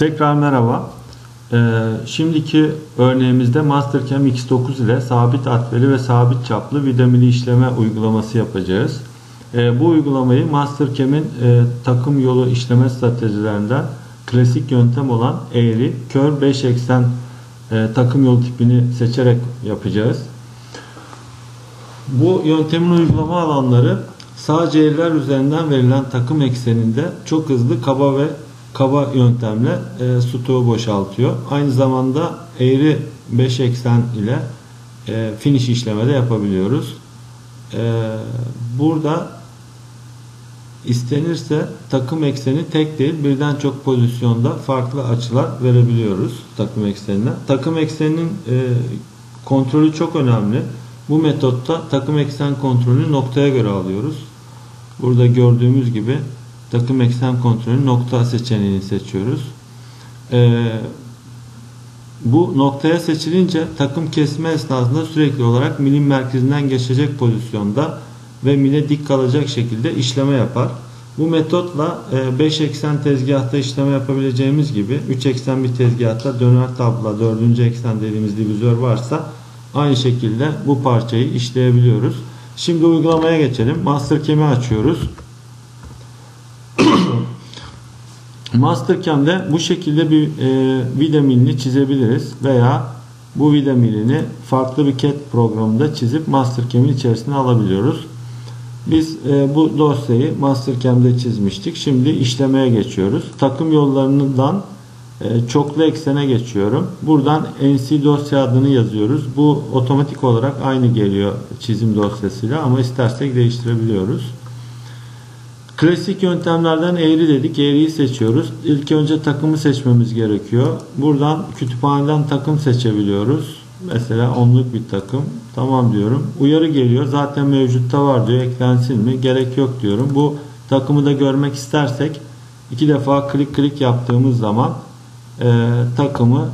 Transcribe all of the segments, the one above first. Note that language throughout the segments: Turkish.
Tekrar merhaba. Ee, şimdiki örneğimizde Mastercam X9 ile sabit atveli ve sabit çaplı vidamili işleme uygulaması yapacağız. Ee, bu uygulamayı Mastercam'in e, takım yolu işleme stratejilerinden klasik yöntem olan eğri, kör 5 eksen e, takım yolu tipini seçerek yapacağız. Bu yöntemin uygulama alanları sadece eğriler üzerinden verilen takım ekseninde çok hızlı kaba ve kaba yöntemle e, stoğu boşaltıyor. Aynı zamanda eğri 5 eksen ile e, finish işleme de yapabiliyoruz. E, burada istenirse takım ekseni tek değil birden çok pozisyonda farklı açılar verebiliyoruz takım eksenine. Takım ekseninin e, kontrolü çok önemli. Bu metotta takım eksen kontrolünü noktaya göre alıyoruz. Burada gördüğümüz gibi takım eksen kontrolü nokta seçeneğini seçiyoruz. Ee, bu noktaya seçilince takım kesme esnasında sürekli olarak milim merkezinden geçecek pozisyonda ve mile dik kalacak şekilde işleme yapar. Bu metotla 5 e, eksen tezgahta işleme yapabileceğimiz gibi 3 eksen bir tezgahta döner tabla 4. eksen dediğimiz divizör varsa aynı şekilde bu parçayı işleyebiliyoruz. Şimdi uygulamaya geçelim. Mastercam'i açıyoruz. Mastercam'de bu şekilde bir e, vida milini çizebiliriz veya bu vida milini farklı bir CAD programında çizip Mastercam'in içerisine alabiliyoruz. Biz e, bu dosyayı Mastercam'de çizmiştik. Şimdi işlemeye geçiyoruz. Takım yollarından e, çoklu eksene geçiyorum. Buradan NC dosya adını yazıyoruz. Bu otomatik olarak aynı geliyor çizim dosyasıyla ama istersek değiştirebiliyoruz. Klasik yöntemlerden eğri dedik. Eğriyi seçiyoruz. İlk önce takımı seçmemiz gerekiyor. Buradan kütüphaneden takım seçebiliyoruz. Mesela onluk bir takım. Tamam diyorum. Uyarı geliyor. Zaten mevcutta var diyor. Eklensin mi? Gerek yok diyorum. Bu takımı da görmek istersek iki defa klik klik yaptığımız zaman e, takımı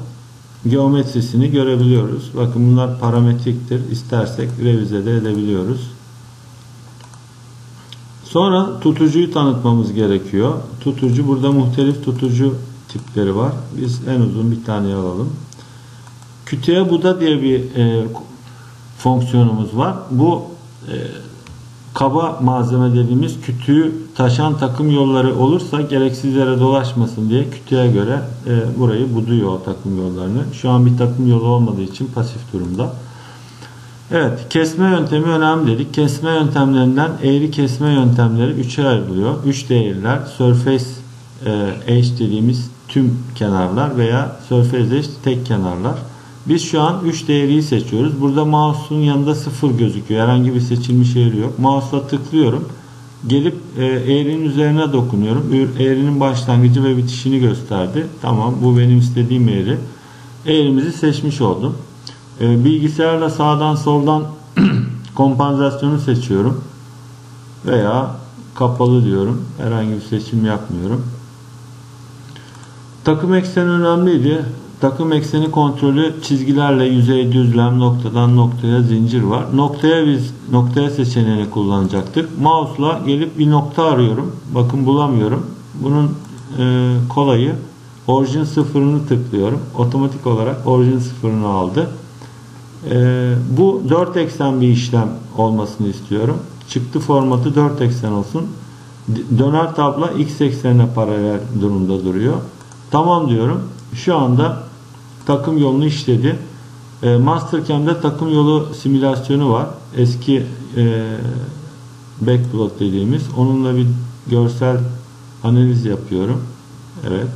geometrisini görebiliyoruz. Bakın bunlar parametriktir. İstersek revize de edebiliyoruz. Sonra tutucuyu tanıtmamız gerekiyor. Tutucu burada muhtelif tutucu tipleri var. Biz en uzun bir tane alalım. Kütüğe buda diye bir e, fonksiyonumuz var. Bu e, kaba malzeme dediğimiz kütüğü taşan takım yolları olursa gereksiz yere dolaşmasın diye kütüğe göre e, burayı buduyor takım yollarını. Şu an bir takım yolu olmadığı için pasif durumda. Evet, kesme yöntemi önemli dedik. Kesme yöntemlerinden eğri kesme yöntemleri 3'e ayrılıyor. 3 değerler, surface e, edge dediğimiz tüm kenarlar veya surface edge tek kenarlar. Biz şu an 3 değeriyi seçiyoruz. Burada mouse'un yanında 0 gözüküyor. Herhangi bir seçilmiş eğri yok. Mouse'la tıklıyorum. Gelip e, eğrinin üzerine dokunuyorum. Eğrinin başlangıcı ve bitişini gösterdi. Tamam bu benim istediğim eğri. Eğrimizi seçmiş oldum. E, bilgisayarla sağdan soldan kompansasyonu seçiyorum. Veya kapalı diyorum. Herhangi bir seçim yapmıyorum. Takım ekseni önemliydi. Takım ekseni kontrolü çizgilerle yüzey düzlem noktadan noktaya zincir var. Noktaya biz noktaya seçeneğini kullanacaktık. Mouse'la gelip bir nokta arıyorum. Bakın bulamıyorum. Bunun e, kolayı orijin sıfırını tıklıyorum. Otomatik olarak orijin sıfırını aldı. E, bu 4 eksen bir işlem olmasını istiyorum. Çıktı formatı 4 eksen olsun. Döner tabla x eksenine paralel durumda duruyor. Tamam diyorum. Şu anda takım yolunu işledi. E, Mastercam'de takım yolu simülasyonu var. Eski e, backplot dediğimiz. Onunla bir görsel analiz yapıyorum. Evet.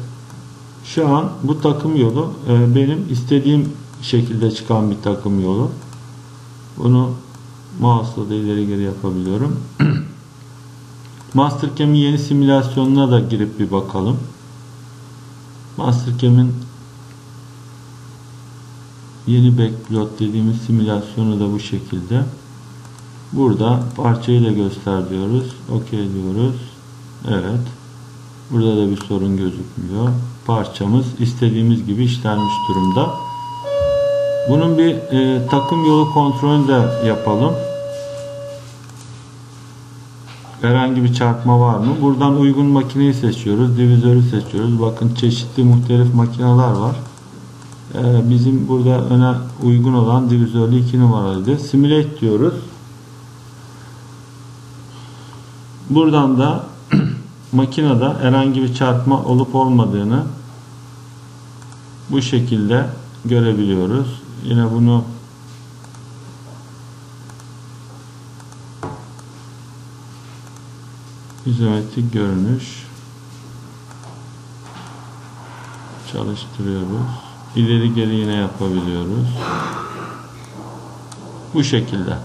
Şu an bu takım yolu e, benim istediğim şekilde çıkan bir takım yolu. Bunu mouse'la da ileri geri yapabiliyorum. Mastercam'in yeni simülasyonuna da girip bir bakalım. Mastercam'in yeni backplot dediğimiz simülasyonu da bu şekilde. Burada parçayı da göster diyoruz. OK diyoruz. Evet. Burada da bir sorun gözükmüyor. Parçamız istediğimiz gibi işlenmiş durumda. Bunun bir e, takım yolu kontrolünü de yapalım. herhangi bir çarpma var mı? Buradan uygun makineyi seçiyoruz. Divizörü seçiyoruz. Bakın çeşitli muhtelif makineler var. Ee, bizim burada öne uygun olan divizörlü 2 numaraydı. Simulate diyoruz. Buradan da makinede herhangi bir çarpma olup olmadığını bu şekilde görebiliyoruz. Yine bunu izometrik görünüş çalıştırıyoruz. İleri geri yine yapabiliyoruz. Bu şekilde.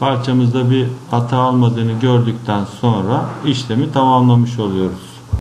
Parçamızda bir hata almadığını gördükten sonra işlemi tamamlamış oluyoruz.